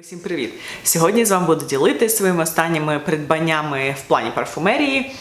Усім привіт! Сьогодні з вами буду ділитися своїми останніми придбаннями в плані парфумерії,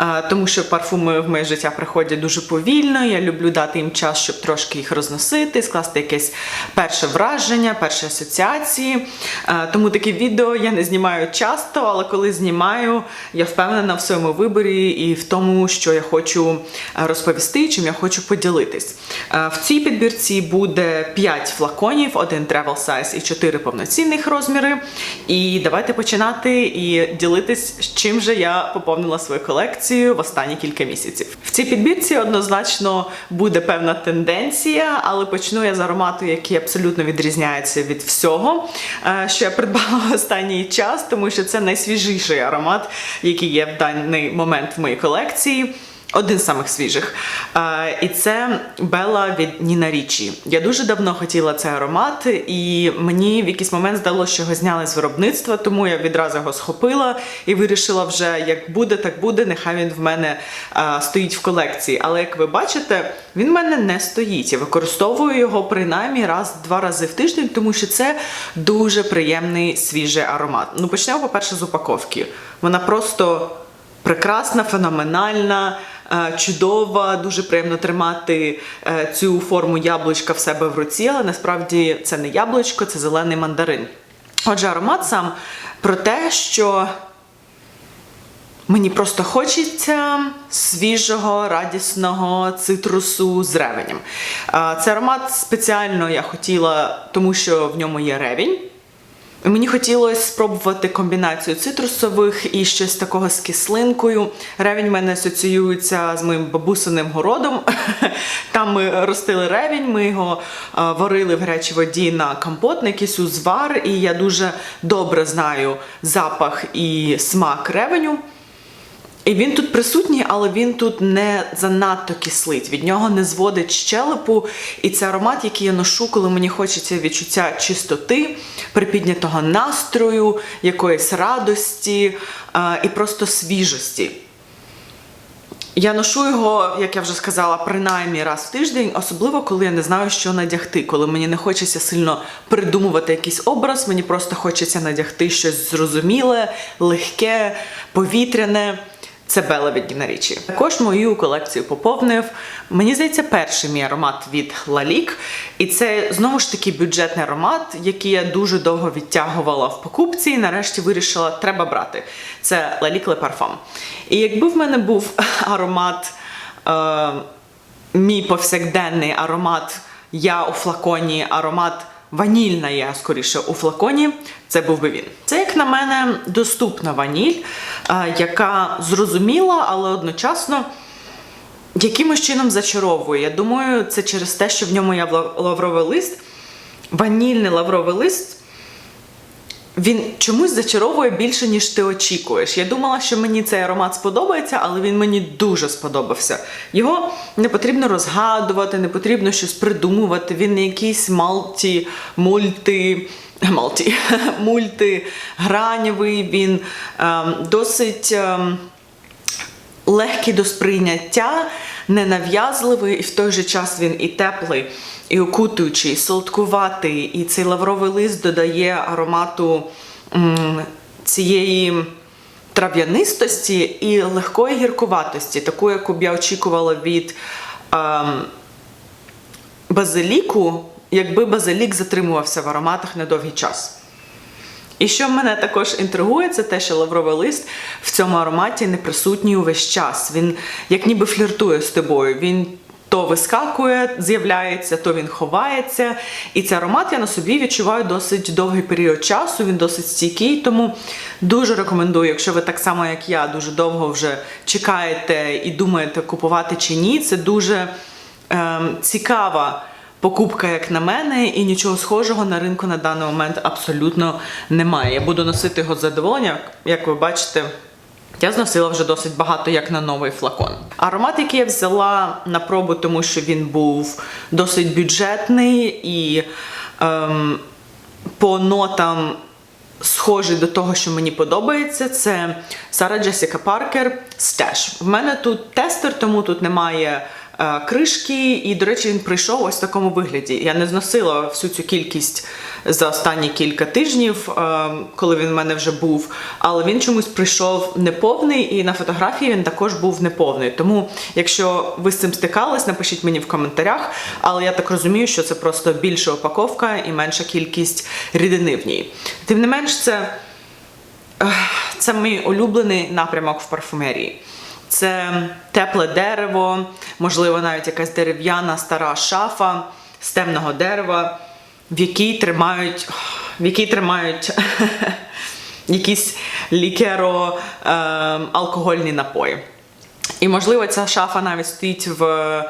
е, тому що парфуми в моє життя приходять дуже повільно. Я люблю дати їм час, щоб трошки їх розносити, скласти якесь перше враження, перші асоціації. Е, Тому такі відео я не знімаю часто, але коли знімаю, я впевнена в своєму виборі і в тому, що я хочу е, розповісти, чим я хочу поділитись. В цій підбірці буде 5 флаконів, один travel size і 4 повноцінних розміри. І давайте починати і ділитись, з чим же я поповнила свою колекцію в останні кілька місяців. В цій підбірці однозначно буде певна тенденція, але почну я з аромату, який абсолютно відрізняється від всього, е, що я придбала в останній час, тому що це найсвіжіший аромат, який є в даний момент в моїй колекції. Один з самих свіжих. Е, і це Бела від Ніна Річі. Я дуже давно хотіла цей аромат, і мені в якийсь момент здалося, що його зняли з виробництва, тому я відразу його схопила і вирішила вже, як буде, так буде. Нехай він в мене е, стоїть в колекції. Але як ви бачите, він в мене не стоїть. Я використовую його принаймні раз-два рази в тиждень, тому що це дуже приємний свіжий аромат. Ну, почнемо, по-перше, з упаковки. Вона просто прекрасна, феноменальна, чудова, дуже приємно тримати е, цю форму яблучка в себе в руці, але насправді це не яблучко, це зелений мандарин. Отже, аромат сам про те, що Мені просто хочеться свіжого, радісного цитрусу з ревенем. Е, Цей аромат спеціально я хотіла, тому що в ньому є ревінь. Мені хотілося спробувати комбінацію цитрусових і щось такого з кислинкою. Ревінь в мене асоціюється з моїм бабусиним городом. Там ми ростили ревінь, ми його е, варили в гарячій воді на компот, на якийсь і я дуже добре знаю запах і смак ревеню. І він тут присутній, але він тут не занадто кислить. Від нього не зводить щелепу. І це аромат, який я ношу, коли мені хочеться відчуття чистоти, припіднятого настрою, якоїсь радості е, і просто свіжості. Я ношу його, як я вже сказала, принаймні раз в тиждень, особливо коли я не знаю, що надягти, коли мені не хочеться сильно придумувати якийсь образ, мені просто хочеться надягти щось зрозуміле, легке, повітряне. Це Бела від Діна Річі. Також мою колекцію поповнив. Мені здається, перший мій аромат від Лалік. І це знову ж таки бюджетний аромат, який я дуже довго відтягувала в покупці, і нарешті вирішила, треба брати. Це Лалік Le Parfum. І якби в мене був аромат, е, мій повсякденний аромат, я у флаконі, аромат. Ванільна я скоріше у флаконі, це був би він. Це, як на мене, доступна ваніль, е, яка зрозуміла, але одночасно якимось чином зачаровує. Я думаю, це через те, що в ньому є лавровий лист. Ванільний лавровий лист. Він чомусь зачаровує більше, ніж ти очікуєш. Я думала, що мені цей аромат сподобається, але він мені дуже сподобався. Його не потрібно розгадувати, не потрібно щось придумувати. Він не якийсь малті, мульти. Малті, мультигранєвий, він ем, досить ем, легкий до сприйняття, ненав'язливий, і в той же час він і теплий, і окутуючий, і солодкуватий. І цей лавровий лист додає аромату цієї трав'янистості і легкої гіркуватості, таку, яку б я очікувала від ем, базиліку, якби базилік затримувався в ароматах на довгий час. І що мене також інтригує, це те, що лавровий лист в цьому ароматі не присутній увесь час. Він як ніби фліртує з тобою. Він то вискакує, з'являється, то він ховається. І цей аромат я на собі відчуваю досить довгий період часу, він досить стійкий, тому дуже рекомендую, якщо ви так само, як я, дуже довго вже чекаєте і думаєте, купувати чи ні. Це дуже ем, цікава покупка, як на мене, і нічого схожого на ринку на даний момент абсолютно немає. Я буду носити його з задоволення, як ви бачите. Я зносила вже досить багато, як на новий флакон. Аромат, який я взяла на пробу, тому що він був досить бюджетний і ем, по нотам схожий до того, що мені подобається, це Сара Джесіка Паркер Стеш. В мене тут тестер, тому тут немає кришки, і, до речі, він прийшов ось в такому вигляді. Я не зносила всю цю кількість за останні кілька тижнів, е, коли він в мене вже був. Але він чомусь прийшов неповний, і на фотографії він також був неповний. Тому, якщо ви з цим стикались, напишіть мені в коментарях. Але я так розумію, що це просто більша упаковка і менша кількість рідини в ній. Тим не менш, це. Це мій улюблений напрямок в парфумерії. Це тепле дерево, можливо, навіть якась дерев'яна стара шафа з темного дерева, в якій тримають, в якій тримають якісь лікеро е, алкогольні напої. І, можливо, ця шафа навіть стоїть в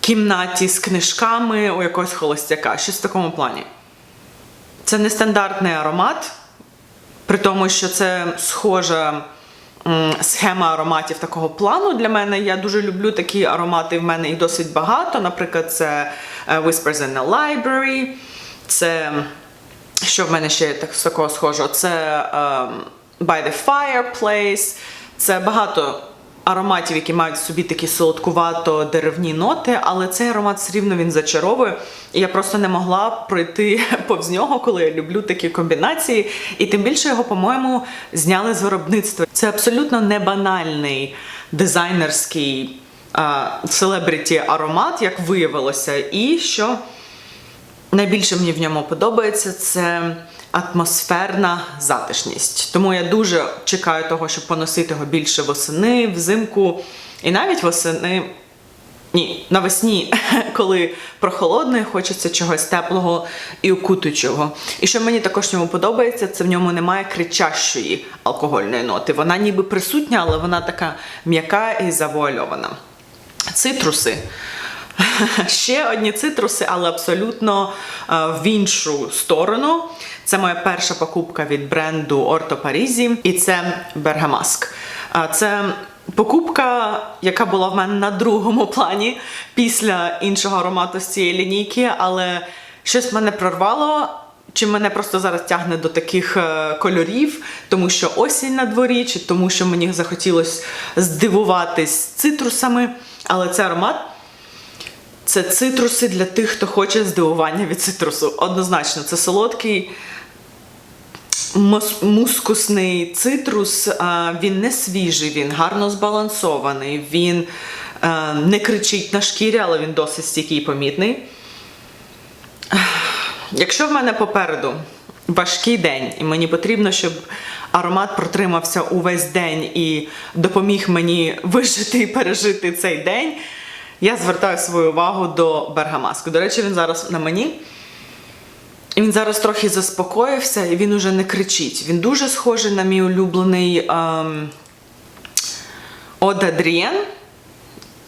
кімнаті з книжками у якогось холостяка, щось в такому плані. Це нестандартний аромат, при тому, що це схожа схема ароматів такого плану для мене. Я дуже люблю такі аромати. В мене їх досить багато. Наприклад, це е, Whispers in the Library, це що в мене ще є так, такого схожого? Це um, By the Fireplace, це багато ароматів, які мають в собі такі солодкувато деревні ноти, але цей аромат все рівно він зачаровує. І я просто не могла пройти повз нього, коли я люблю такі комбінації. І тим більше його, по-моєму, зняли з виробництва. Це абсолютно не банальний дизайнерський селебріті аромат, як виявилося, і що найбільше мені в ньому подобається, це атмосферна затишність. Тому я дуже чекаю того, щоб поносити його більше восени, взимку і навіть восени. Ні, навесні, коли прохолодно хочеться чогось теплого і окутуючого. І що мені також в ньому подобається, це в ньому немає кричащої алкогольної ноти. Вона ніби присутня, але вона така м'яка і завуальована. Цитруси. Ще одні цитруси, але абсолютно е, в іншу сторону. Це моя перша покупка від бренду Orto Parisi, і це Бергамаск. Це покупка, яка була в мене на другому плані після іншого аромату з цієї лінійки, але щось мене прорвало. Чи мене просто зараз тягне до таких е, кольорів, тому що осінь на дворі, чи тому, що мені захотілося здивуватись цитрусами. Але це аромат це цитруси для тих, хто хоче здивування від цитрусу. Однозначно, це солодкий мускусний цитрус. Він не свіжий, він гарно збалансований, він е, не кричить на шкірі, але він досить стійкий і помітний. Якщо в мене попереду важкий день, і мені потрібно, щоб аромат протримався увесь день і допоміг мені вижити і пережити цей день, я звертаю свою увагу до Бергамаску. До речі, він зараз на мені. І він зараз трохи заспокоївся, і він уже не кричить. Він дуже схожий на мій улюблений ем, Ода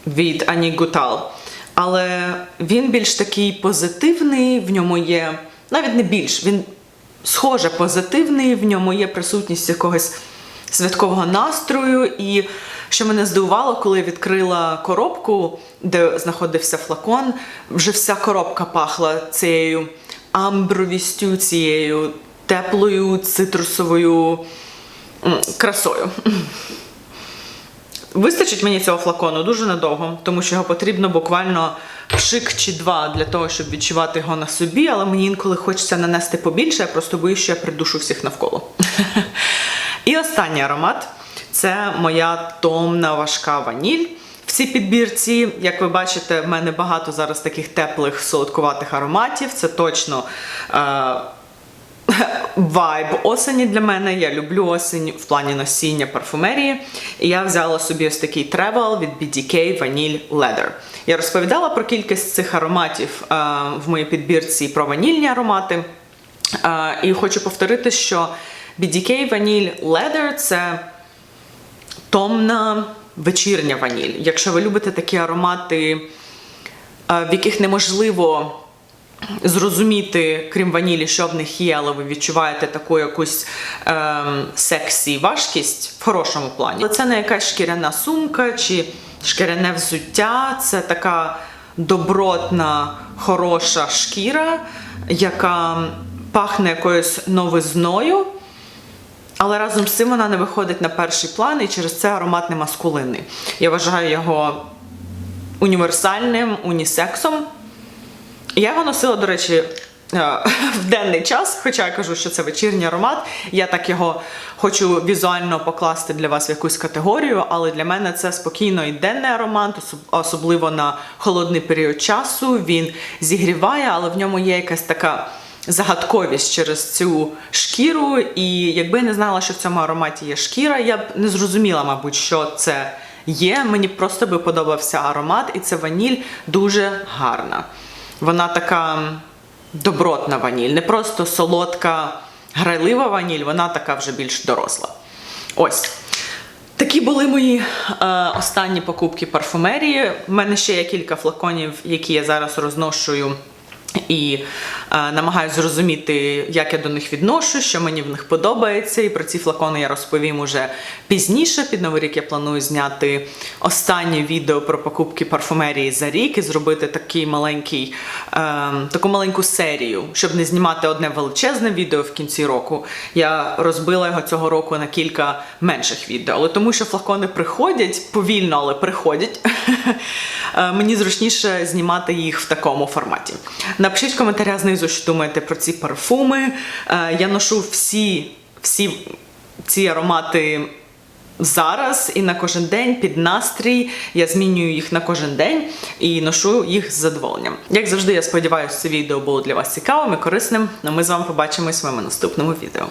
від Ані Гутал. Але він більш такий позитивний, в ньому є, навіть не більш, він схоже позитивний, в ньому є присутність якогось святкового настрою. І що мене здивувало, коли я відкрила коробку, де знаходився флакон, вже вся коробка пахла цією амбровістю, цією теплою цитрусовою красою. Вистачить мені цього флакону дуже надовго, тому що його потрібно буквально пшик чи два для того, щоб відчувати його на собі, але мені інколи хочеться нанести побільше, я просто боюсь, що я придушу всіх навколо. І останній аромат це моя томна важка ваніль. В цій підбірці, як ви бачите, в мене багато зараз таких теплих солодкуватих ароматів. Це точно. Е- вайб осені для мене. Я люблю осінь в плані носіння парфумерії. І я взяла собі ось такий тревел від BDK Vanille Leather. Я розповідала про кількість цих ароматів е, в моїй підбірці про ванільні аромати. Е, і хочу повторити, що BDK Vanille Leather це томна вечірня ваніль. Якщо ви любите такі аромати, е, в яких неможливо зрозуміти, крім ванілі, що в них є, але ви відчуваєте таку якусь ем, сексі важкість в хорошому плані. Це не якась шкіряна сумка чи шкіряне взуття, це така добротна, хороша шкіра, яка пахне якоюсь новизною. Але разом з цим вона не виходить на перший план, і через це аромат не маскулинний. Я вважаю його універсальним унісексом. Я його носила, до речі, е, в денний час, хоча я кажу, що це вечірній аромат. Я так його хочу візуально покласти для вас в якусь категорію, але для мене це спокійно і денний аромат, особливо на холодний період часу. Він зігріває, але в ньому є якась така загадковість через цю шкіру. І якби я не знала, що в цьому ароматі є шкіра, я б не зрозуміла, мабуть, що це є. Мені просто би подобався аромат, і це ваніль дуже гарна. Вона така добротна ваніль, не просто солодка, грайлива ваніль, вона така вже більш доросла. Ось. Такі були мої е, останні покупки парфумерії. У мене ще є кілька флаконів, які я зараз розношую і е, намагаюся зрозуміти, як я до них відношу, що мені в них подобається. І про ці флакони я розповім уже пізніше. Під новий рік я планую зняти останнє відео про покупки парфумерії за рік і зробити такий маленький, е, таку маленьку серію, щоб не знімати одне величезне відео в кінці року. Я розбила його цього року на кілька менших відео. Але тому що флакони приходять повільно, але приходять. е, Мені зручніше знімати їх в такому форматі. Напишіть в коментарях знизу, що думаєте про ці парфуми. Е, Я ношу всі, всі ці аромати зараз і на кожен день під настрій. Я змінюю їх на кожен день і ношу їх з задоволенням. Як завжди, я сподіваюся, це відео було для вас цікавим і корисним. А ми з вами побачимось в моєму наступному відео.